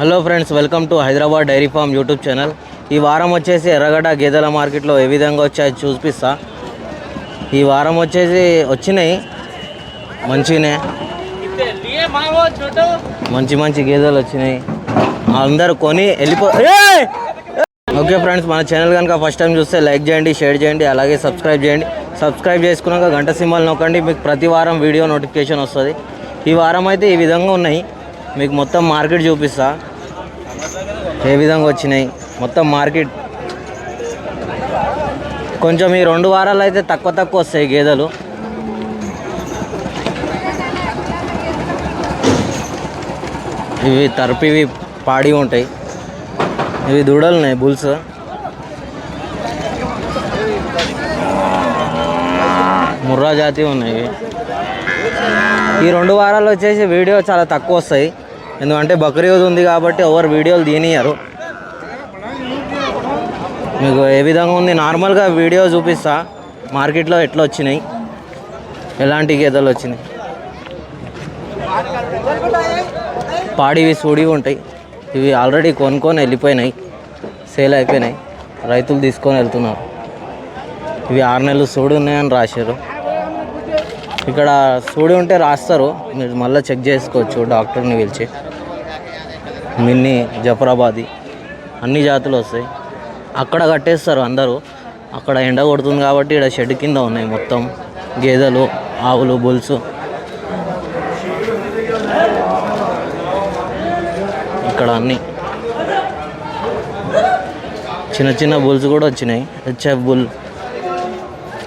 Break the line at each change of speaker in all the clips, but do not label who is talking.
Hello friends welcome to Hyderabad dairy farm YouTube channel ఈ వారం వచ్చేసి ఎర్రగడ్డ గేదెల మార్కెట్లో ఏ విధంగా వచ్చాయో చూపిస్తా. ఈ వారం వచ్చేసి వచ్చినాయి. మంచినే. మంచి మంచి గేదెలు వచ్చినాయి. అందరు కొని వెళ్ళిపో ఓకే ఫ్రెండ్స్ మన ఛానల్ కనుక ఫస్ట్ టైం చూస్తే లైక్ చేయండి షేర్ చేయండి అలాగే సబ్స్క్రైబ్ చేయండి. సబ్స్క్రైబ్ చేసుకున్నాక గంట సింబల్ నొక్కండి మీకు ప్రతి వారం వీడియో నోటిఫికేషన్ వస్తుంది. ఈ వారం అయితే ఈ విధంగా ఉన్నాయి. మీకు మొత్తం మార్కెట్ చూపిస్తాను ఏ విధంగా వచ్చినాయి? మొత్తం మార్కెట్. కొంచెం ఈ రెండు వారాలు అయితే తక్కువ తక్కువ వస్తాయి గేదెలు. ఇవి తరపివి పాడి ఉంటాయి. ఇవి దూడలు ఉన్నాయి బుల్స్. ముర్రా జాతి ఉన్నాయి. ఈ రెండు వారాలు వచ్చేసి వీడియో చాలా తక్కువ వస్తాయి. ఎందుకంటే బక్రీద్ ఉంది కాబట్టి ఎవరు వీడియోలు తీనియరు మీకు ఏ విధంగా ఉంది? నార్మల్గా వీడియో చూపిస్తా. మార్కెట్లో ఎట్లా వచ్చినాయి? ఎలాంటి గేదెలు వచ్చినాయి? పాడివి సూడివి ఉంటాయి. ఇవి ఆల్రెడీ కొనుక్కొని వెళ్ళిపోయినాయి. సేల్ అయిపోయినాయి. రైతులు తీసుకొని వెళ్తున్నారు. ఇవి ఆరు నెలలు సూడి ఉన్నాయని రాశారు. ఇక్కడ సూడి ఉంటే రాస్తారు. మీరు మళ్ళీ చెక్ చేసుకోవచ్చు. డాక్టర్ని పిలిచి. మిన్ని జఫరాబాది అన్ని జాతులు వస్తాయి. అక్కడ కట్టేస్తారు అందరూ. అక్కడ ఎండ కొడుతుంది కాబట్టి ఇక్కడ షెడ్ కింద ఉన్నాయి మొత్తం. గేదెలు ఆవులు బుల్స్. ఇక్కడ అన్ని. చిన్న చిన్న బుల్స్ కూడా వచ్చినాయి. HF bull.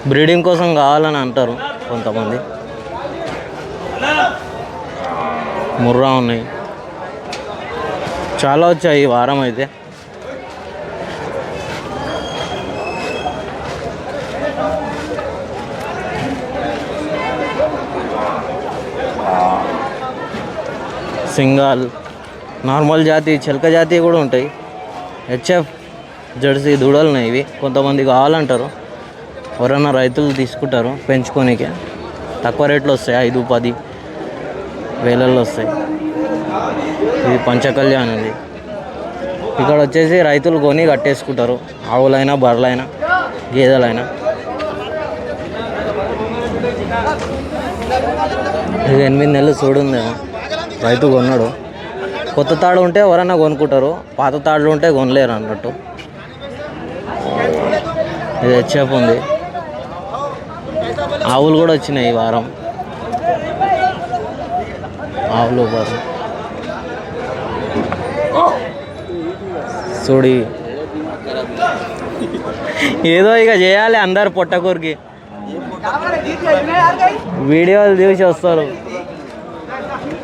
బ్రీడింగ్ కోసం కావాలని అంటారు కొంతమంది. ముర్రా ఉన్నాయి. చాలా వచ్చాయి ఈ వారం అయితే. సింగాల్ నార్మల్ జాతి చిలక జాతి కూడా ఉంటాయి. హెచ్ఎఫ్ జెర్సీ దూడలున్నాయి ఇవి. కొంతమంది కావాలంటారు ఎవరైనా రైతులు తీసుకుంటారు పెంచుకోనికే. తక్కువ రేట్లు వస్తాయి. ఐదు పది వేలల్లో వస్తాయి. ఇది పంచకళ్యాణ్ ఉంది ఇక్కడ వచ్చేసి రైతులు కొని కట్టేసుకుంటారు. ఆవులైనా బర్రెలైనా గేదెలైనా. ఇది ఎనిమిది నెలలు చూడుందేమో రైతు కొన్నాడు. కొత్త తాడు ఉంటే ఎవరైనా కొనుక్కుంటారు. పాత తాడులు ఉంటే కొనలేరు అన్నట్టు. ఇది హెచ్ఎఫ్ ఉంది. ఆవులు కూడా వచ్చినాయి ఈ వారం. ఆవులు బర్రెలు. చూడు ఏదో ఇక చేయాలి అందరు పొట్టకూరికి. వీడియోలు చూసి వస్తారు.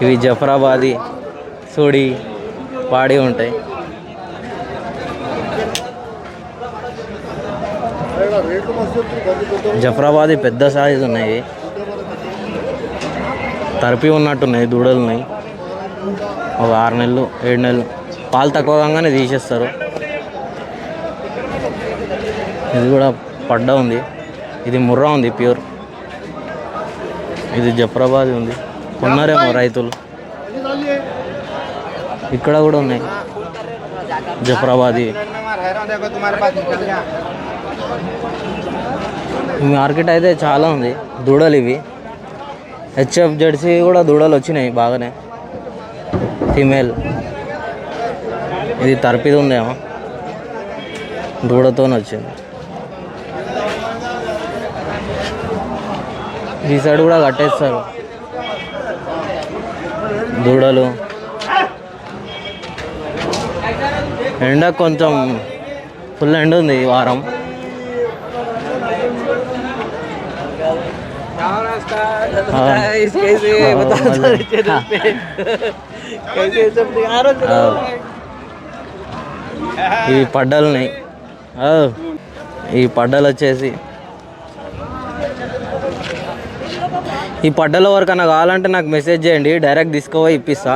ఇవి జఫరాబాది చూడి పాడి ఉంటాయి. జఫరాబాది పెద్ద సైజు ఉన్నాయి. తరిపి ఉన్నట్టున్నాయి దూడలు ఉన్నాయి ఒక ఆరు నెలలు ఏడు నెలలు. పాలు తక్కువ కాగానే తీసేస్తారు. ఇది కూడా పడ్డ ఉంది. ఇది ముర్రా ఉంది ప్యూర్. ఇది జఫరాబాద్ ఉంది. కొన్నారేమో రైతులు. ఇక్కడ కూడా ఉన్నాయి. జఫరాబాది. ఈ మార్కెట్ అయితే చాలా ఉంది. దూడలు ఇవి. హెచ్ఎఫ్ జెర్సీ కూడా దూడలు వచ్చినాయి బాగానే. ఫీమేల్. ఇది తరపిది ఉందేమో. దూడతో వచ్చింది. ఈ సైడ్ కూడా కట్టేస్తారు. దూడలు. ఎండ కొంచెం ఫుల్ ఎండ ఉంది ఈ వారం. ఆ, ఈ పడ్డలు వచ్చేసి ఈ పడ్డల వరకన్నా కావాలంటే నాకు మెసేజ్ చేయండి డైరెక్ట్ తీసుకుపోయి ఇప్పిస్తా.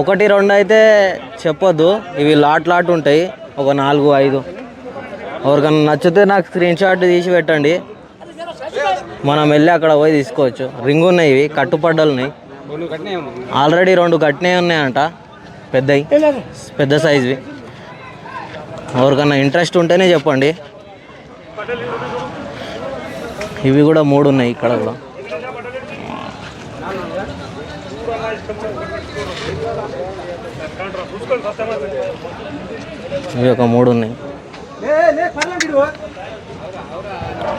ఒకటి రెండు అయితే చెప్పొద్దు. ఇవి లాట్ లాట్ ఉంటాయి. ఒక నాలుగు ఐదు. ఎవరికన్నా నచ్చితే నాకు స్క్రీన్ షాట్ తీసి పెట్టండి. మనం వెళ్ళి అక్కడ పోయి తీసుకోవచ్చు. రింగ్ ఉన్నాయి ఇవి కట్టుపడ్డలు ఉన్నాయి ఆల్రెడీ రెండు కట్టినవి ఉన్నాయంట. పెద్దవి పెద్ద సైజువి ఎవరికన్నా ఇంట్రెస్ట్ ఉంటేనే చెప్పండి. ఇవి కూడా మూడు ఉన్నాయి ఇక్కడ కూడా. ఇవి ఒక మూడు ఉన్నాయి.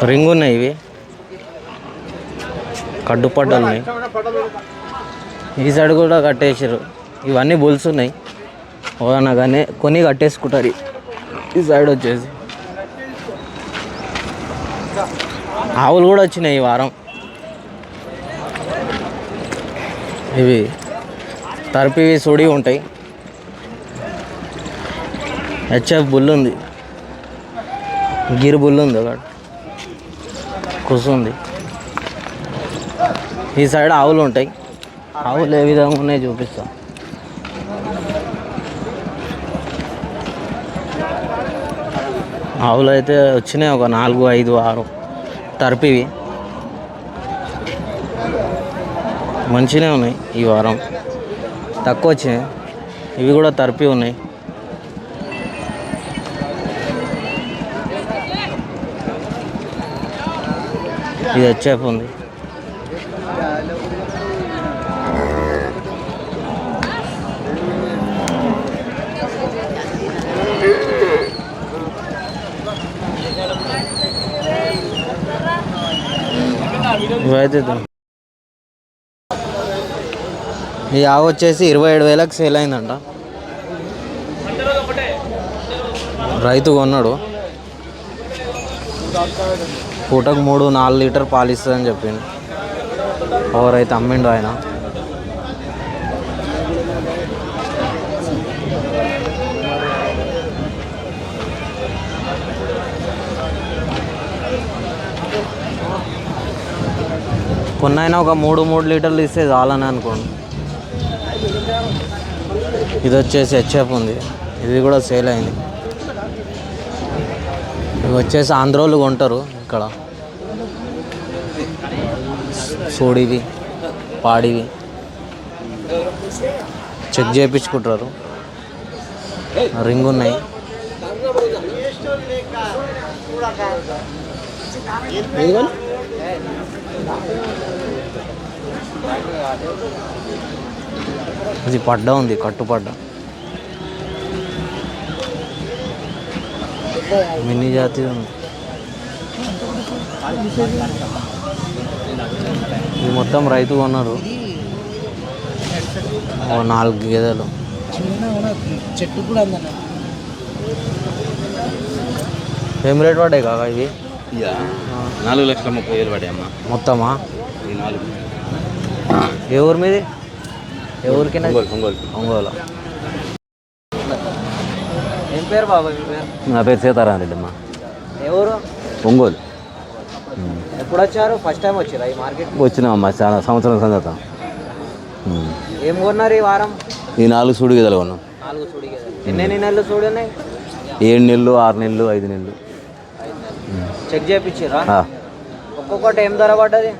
రింగ్ ఉన్నాయి ఇవి. కడ్డుపడ్డలు ఉన్నాయి. ఈ సైడ్ కూడా కట్టేసారు ఇవన్నీ బుల్స్ ఉన్నాయి. ఓదన్నా కానీ కొని కట్టేసుకుంటారు. ఈ- సైడ్ వచ్చేసి. ఆవులు కూడా వచ్చినాయి ఈ వారం. ఇవి తరిపివి సుడి ఉంటాయి. హెచ్ఎఫ్ బుల్ ఉంది. గిరి బుల్ ఉంది ఒకటి. కుసుంది ఈ సైడ్ ఆవులు ఉంటాయి. ఆవులు ఏ విధంగా ఉన్నాయో చూపిస్తాను ఆవులు అయితే వచ్చినాయి ఒక నాలుగు ఐదు ఆరు. తరిపివి. మంచినే ఉన్నాయి ఈ వారం. తక్కువ వచ్చినాయి. ఇవి కూడా తరిపి ఉన్నాయి. ఇది హెచ్ఎఫ్ ఉంది ఇవైతే ఈ ఆవు వచ్చేసి ఇరవై ఏడు వేలకు సేల్ అయిందంట. రైతు కొన్నాడు. పూటకు మూడు నాలుగు లీటర్ పాలు ఇస్తుందని చెప్పిండు. ఎవరైతే అమ్మిండు ఆయన. కొన్నైనా ఒక మూడు మూడు లీటర్లు ఇస్తే చాలని అనుకోండి. ఇది వచ్చేసి హెచ్ఎఫ్ ఉంది. ఇది కూడా సేల్ అయింది. ఇవి వచ్చేసి ఆంధ్రోళ్ళు కొంటారు ఇక్కడ. సోడివి పాడివి. చెక్ చేయించుకుంటారు రింగ్ ఉన్నాయి ఇది పడ్డ ఉంది కట్టుపడ్డ. మినీ జాతి ఉంది. ఇది మొత్తం రైతు కొన్నారు. నాలుగు గేదెలు.
చెట్టు కూడా
ఏం రేట్ పడ్డాయి కాక ఇవి?
నాలుగు లక్షల ముప్పై వేలు పడాయి అమ్మ
మొత్తమా
నాలుగు.
ఏ ఊరు మీది? ఏ ఊరికినా?
ఒంగోలు
ఏం పేరు బాబాయ్ మీ పేరు?
నా పేరు సీతారాం రెడ్డి అమ్మ
ఏ ఊరు?
ఒంగోలు.
ఎప్పుడు వచ్చారు ఫస్ట్ టైం వచ్చారా ఈ మార్కెట్?
వచ్చినామమ్మ చాలా సంవత్సరం సంగత.
ఏం కొన్నారు ఈ వారం?
ఈ నాలుగు సూడి గదలు కొన్నాం.
నాలుగు చూడి ఎన్ని ఎన్ని నెలలు చూడి ఉన్నాయి?
ఏడు నెలలు ఆరు నెలలు ఐదు నెలలు.
చెక్ చేయించారా ఒక్కొక్కటి ఏం ధర పడ్డది?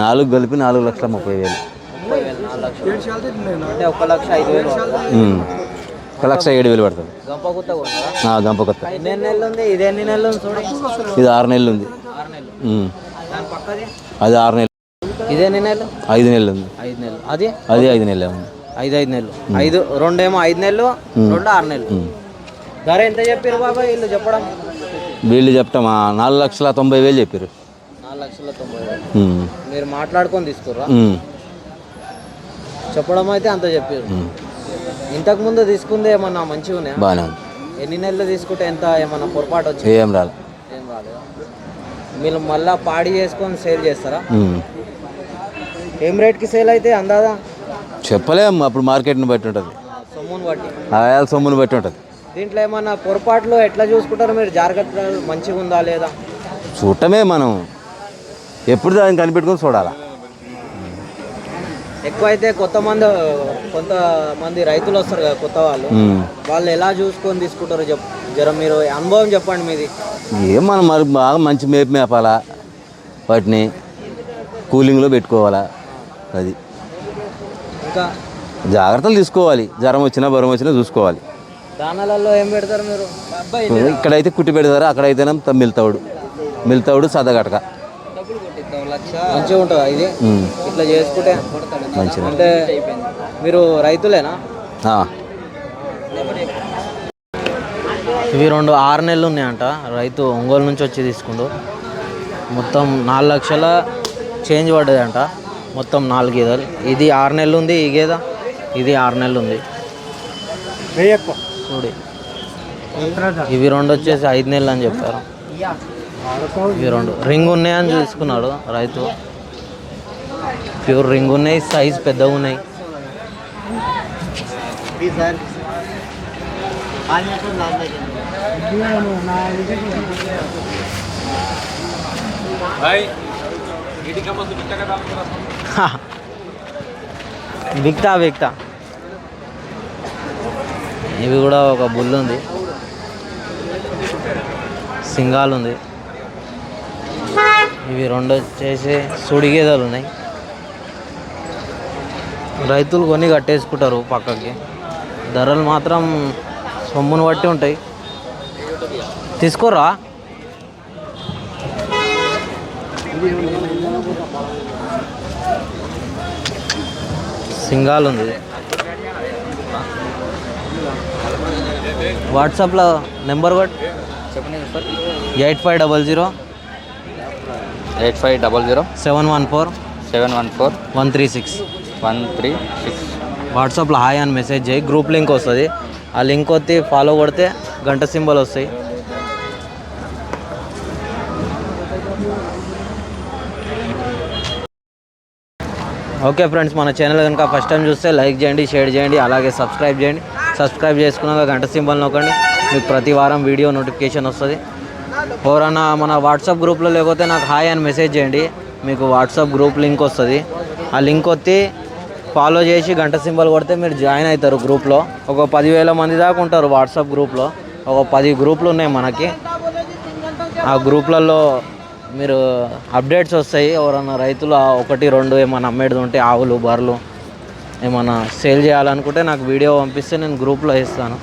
నాలుగు కలిపి నాలుగు లక్షల ముప్పై వేలు.
ఒక లక్ష ఐదు వేలు పడుతుందా?
ఉమ్. ఒక లక్ష ఏడు వేలు పడుతుంది.
గంప
కొత్త
ఇది
ఆరు నెలలు ఉంది. అది ఆరు నెలలు. ఐదు నెలలు ఉంది.
ఐదు నెలలు. అది?
అది ఐదు నెలలు ఉంది.
ఐదు ఐదు నెలలు. ఐదు రెండేమో ఐదు నెలలు రెండు ఆరు నెలలు. ధర ఎంత చెప్పారు బాబా? వీళ్ళు చెప్పడం.
వీళ్ళు చెప్తామా నాలుగు లక్షల తొంభై వేలు చెప్పారు
నాలుగు లక్షల తొంభై వేలు. మీరు మాట్లాడుకొని తీసుకుర్రా. చెప్పడం అయితే అంత చెప్పారు. ఇంతకు ముందు తీసుకుంది ఏమన్నా మంచిగా ఉన్నాయా?
బాగానే ఉంది.
ఎన్ని నెలలు తీసుకుంటే ఎంత ఏమన్నా పొరపాటు వచ్చి
ఏం రాదు
ఏం రాలేదా మీరు మళ్ళా పాడి చేసుకొని సేల్ చేస్తారా. ఏం రేట్కి సేల్ అయితే అందాదా?
చెప్పలేం అప్పుడు మార్కెట్ని బట్టి ఉంటుంది.
సొమ్ముని బట్టి.
ఆయాల సొమ్ముని బట్టి ఉంటుంది.
దీంట్లో ఏమన్నా పొరపాట్లు ఎట్లా చూసుకుంటారు మీరు? జాగ్రత్త మంచిగా ఉందా లేదా?
చూడటమే మనం. ఎప్పుడు దాన్ని కనిపెట్టుకొని చూడాలా?
ఎక్కువ అయితే కొత్త మంది కొంతమంది రైతులు వస్తారు కదా కొత్త వాళ్ళు. వాళ్ళు ఎలా చూసుకొని తీసుకుంటారో చెప్ జర మీరు అనుభవం చెప్పండి మీది.
ఏం మనం మరి బాగా మంచి మేపు మేపాలా? వాటిని కూలింగ్లో పెట్టుకోవాలా? అది.
ఇంకా?
జాగ్రత్తలు తీసుకోవాలి. జ్వరం వచ్చినా బరం వచ్చినా చూసుకోవాలి.
దానాలలో ఏం పెడతారు మీరు?
ఇక్కడైతే కుట్టి పెడతారు అక్కడైతేనే మిల్తావుడు. మిల్తావుడు సదగటక.
మంచిగా ఉంటుందా ఇది. ఇట్లా చేసుకుంటే
మంచిది.
అంటే మీరు రైతులేనా. ఇవి రెండు ఆరు నెలలు ఉన్నాయంట. రైతు ఒంగోలు నుంచి వచ్చి తీసుకుండు. మొత్తం నాలుగు లక్షల చేంజ్ పడ్డదంట. మొత్తం నాలుగు గేదెలు. ఇది ఆరు నెలలు ఉంది ఈ గేదె? ఇది ఆరు నెలలు ఉంది. చూడు. ఇవి రెండు వచ్చేసి ఐదు నెలలు అని చెప్పారు ఇవి రెండు. రింగ్ ఉన్నాయని చూసుకున్నాడు రైతు. ప్యూర్ రింగ్ ఉన్నాయి సైజ్ పెద్దగా ఉన్నాయి. విక్తా విక్తా ఇవి కూడా ఒక బుల్ ఉంది. సింగాల్ ఉంది. ఇవి రెండు వచ్చేసి సుడి గేదెలు ఉన్నాయి. రైతులు కొని కట్టేసుకుంటారు పక్కకి. ధరలు మాత్రం సొమ్మును బట్టి ఉంటాయి. తీసుకోరా? సింగాల్ ఉంది. వాట్సాప్లో నెంబర్ కొట్. Eight five double zero.
Eight five double zero
seven one four
seven one four
one three six
one three six
వాట్సాప్లో హాయ్ అని మెసేజ్ చేయి. గ్రూప్ లింక్ వస్తుంది. ఆ లింక్ వచ్చి ఫాలో కొడితే గంట సింబల్ వస్తాయి. ఓకే ఫ్రెండ్స్ మన ఛానల్ కనుక ఫస్ట్ టైం చూస్తే లైక్ చేయండి షేర్ చేయండి అలాగే సబ్స్క్రైబ్ చేయండి. సబ్స్క్రైబ్ చేసుకున్నాక గంట సింబల్ నొక్కండి. మీకు ప్రతి వారం వీడియో నోటిఫికేషన్ వస్తుంది. ఎవరన్నా మన వాట్సాప్ గ్రూప్లో లేకపోతే నాకు హాయ్ అని మెసేజ్ చేయండి. మీకు వాట్సాప్ గ్రూప్ లింక్ వస్తుంది. ఆ లింక్ వచ్చి ఫాలో చేసి గంట సింబల్ కొడితే మీరు జాయిన్ అవుతారు గ్రూప్లో. ఒక పదివేల మంది దాకా ఉంటారు వాట్సాప్ గ్రూప్లో. ఒక పది గ్రూపులు ఉన్నాయి మనకి. ఆ గ్రూప్లలో మీరు అప్డేట్స్ వస్తాయి. ఎవరన్నా రైతులు ఒకటి రెండు ఏమైనా అమ్మేది ఉంటే ఆవులు బర్రెలు ఏమైనా సేల్ చేయాలనుకుంటే నాకు వీడియో పంపిస్తే నేను గ్రూప్లో ఇస్తాను